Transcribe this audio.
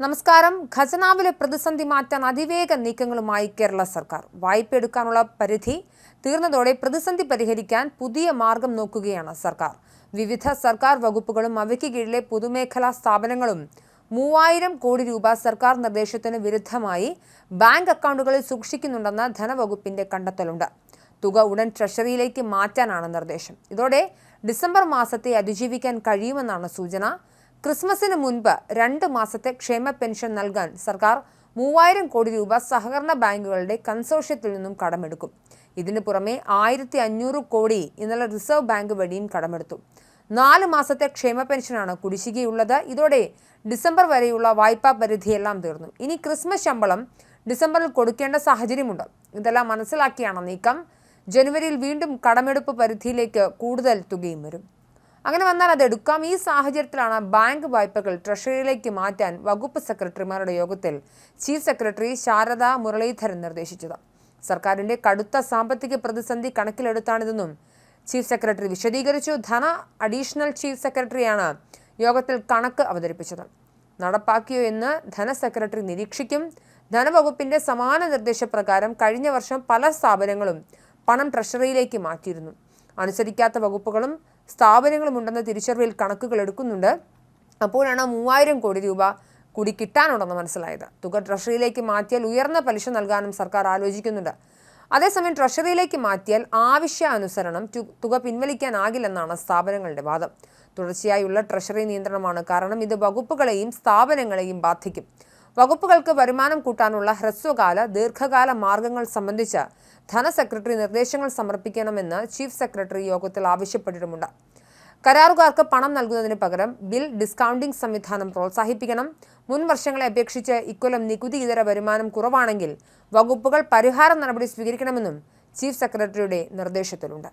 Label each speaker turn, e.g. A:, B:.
A: നമസ്കാരം. ഖജനാവിലെ പ്രതിസന്ധി മാറ്റാൻ അതിവേഗ നീക്കങ്ങളുമായി കേരള സർക്കാർ. വായ്പ എടുക്കാനുള്ള പരിധി തീർന്നതോടെ പ്രതിസന്ധി പരിഹരിക്കാൻ പുതിയ മാർഗം നോക്കുകയാണ് സർക്കാർ. വിവിധ സർക്കാർ വകുപ്പുകളും അവയ്ക്ക് കീഴിലെ പൊതുമേഖലാ സ്ഥാപനങ്ങളും മൂവായിരം കോടി രൂപ സർക്കാർ നിർദ്ദേശത്തിന് വിരുദ്ധമായി ബാങ്ക് അക്കൗണ്ടുകളിൽ സൂക്ഷിക്കുന്നുണ്ടെന്ന ധനവകുപ്പിന്റെ കണ്ടെത്തലുണ്ട്. തുക ഉടൻ ട്രഷറിയിലേക്ക് മാറ്റാനാണ് നിർദ്ദേശം. ഇതോടെ ഡിസംബർ മാസത്തെ അതിജീവിക്കാൻ കഴിയുമെന്നാണ് സൂചന. ക്രിസ്മസിന് മുൻപ് രണ്ട് മാസത്തെ ക്ഷേമ പെൻഷൻ നൽകാൻ സർക്കാർ മൂവായിരം കോടി രൂപ സഹകരണ ബാങ്കുകളുടെ കൺസോർഷ്യത്തിൽ നിന്നും കടമെടുക്കും. ഇതിനു പുറമെ ആയിരത്തി അഞ്ഞൂറ് കോടി ഇന്നലെ റിസർവ് ബാങ്ക് വഴിയും കടമെടുത്തു. നാല് മാസത്തെ ക്ഷേമ പെൻഷനാണ് കുടിശ്ശികയുള്ളത്. ഇതോടെ ഡിസംബർ വരെയുള്ള വായ്പാ പരിധിയെല്ലാം തീർന്നു. ഇനി ക്രിസ്മസ് ശമ്പളം ഡിസംബറിൽ കൊടുക്കേണ്ട സാഹചര്യമുണ്ട്. ഇതെല്ലാം മനസ്സിലാക്കിയാണ് നീക്കം. ജനുവരിയിൽ വീണ്ടും കടമെടുപ്പ് പരിധിയിലേക്ക് കൂടുതൽ തുകയും വരും. അങ്ങനെ വന്നാൽ അത് എടുക്കാം. ഈ സാഹചര്യത്തിലാണ് ബാങ്ക് വായ്പകൾ ട്രഷറിയിലേക്ക് മാറ്റാൻ വകുപ്പ് സെക്രട്ടറിമാരുടെ യോഗത്തിൽ ചീഫ് സെക്രട്ടറി ശാരദ മുരളീധരൻ നിർദ്ദേശിച്ചത്. സർക്കാരിന്റെ കടുത്ത സാമ്പത്തിക പ്രതിസന്ധി കണക്കിലെടുത്താണിതെന്നും ചീഫ് സെക്രട്ടറി വിശദീകരിച്ചു. ധന അഡീഷണൽ ചീഫ് സെക്രട്ടറിയാണ് യോഗത്തിൽ കണക്ക് അവതരിപ്പിച്ചത്. നടപ്പാക്കിയോ എന്ന് ധനസെക്രട്ടറി നിരീക്ഷിക്കും. ധനവകുപ്പിന്റെ സമാന നിർദ്ദേശപ്രകാരം കഴിഞ്ഞ വർഷം പല സ്ഥാപനങ്ങളും പണം ട്രഷറിയിലേക്ക് മാറ്റിയിരുന്നു. അനുസരിക്കാത്ത വകുപ്പുകളും സ്ഥാപനങ്ങളും ഉണ്ടെന്ന തിരിച്ചറിവിൽ കണക്കുകൾ എടുക്കുന്നുണ്ട്. അപ്പോഴാണ് മൂവായിരം കോടി രൂപ കൂടി കിട്ടാനുണ്ടെന്ന് മനസ്സിലായത്. തുക ട്രഷറിയിലേക്ക് മാറ്റിയാൽ ഉയർന്ന പലിശ നൽകാനും സർക്കാർ ആലോചിക്കുന്നുണ്ട്. അതേസമയം ട്രഷറിയിലേക്ക് മാറ്റിയാൽ ആവശ്യാനുസരണം തുക പിൻവലിക്കാനാകില്ലെന്നാണ് സ്ഥാപനങ്ങളുടെ വാദം. തുടർച്ചയായുള്ള ട്രഷറി നിയന്ത്രണമാണ് കാരണം ഇത് വകുപ്പുകളെയും സ്ഥാപനങ്ങളെയും ബാധിക്കും. വകുപ്പുകൾക്ക് വരുമാനം കൂട്ടാനുള്ള ഹ്രസ്വകാല ദീർഘകാല മാർഗങ്ങൾ സംബന്ധിച്ച് ധനസെക്രട്ടറി നിർദ്ദേശങ്ങൾ സമർപ്പിക്കണമെന്ന് ചീഫ് സെക്രട്ടറി യോഗത്തിൽ ആവശ്യപ്പെട്ടിട്ടുമുണ്ട്. കരാറുകാർക്ക് പണം നൽകുന്നതിന് പകരം ബിൽ ഡിസ്കൗണ്ടിംഗ് സംവിധാനം പ്രോത്സാഹിപ്പിക്കണം. മുൻ വർഷങ്ങളെ അപേക്ഷിച്ച് ഇക്കൊല്ലം നികുതി ഇതര വരുമാനം കുറവാണെങ്കിൽ വകുപ്പുകൾ പരിഹാര നടപടി സ്വീകരിക്കണമെന്നും ചീഫ് സെക്രട്ടറിയുടെ നിർദ്ദേശത്തിലുണ്ട്.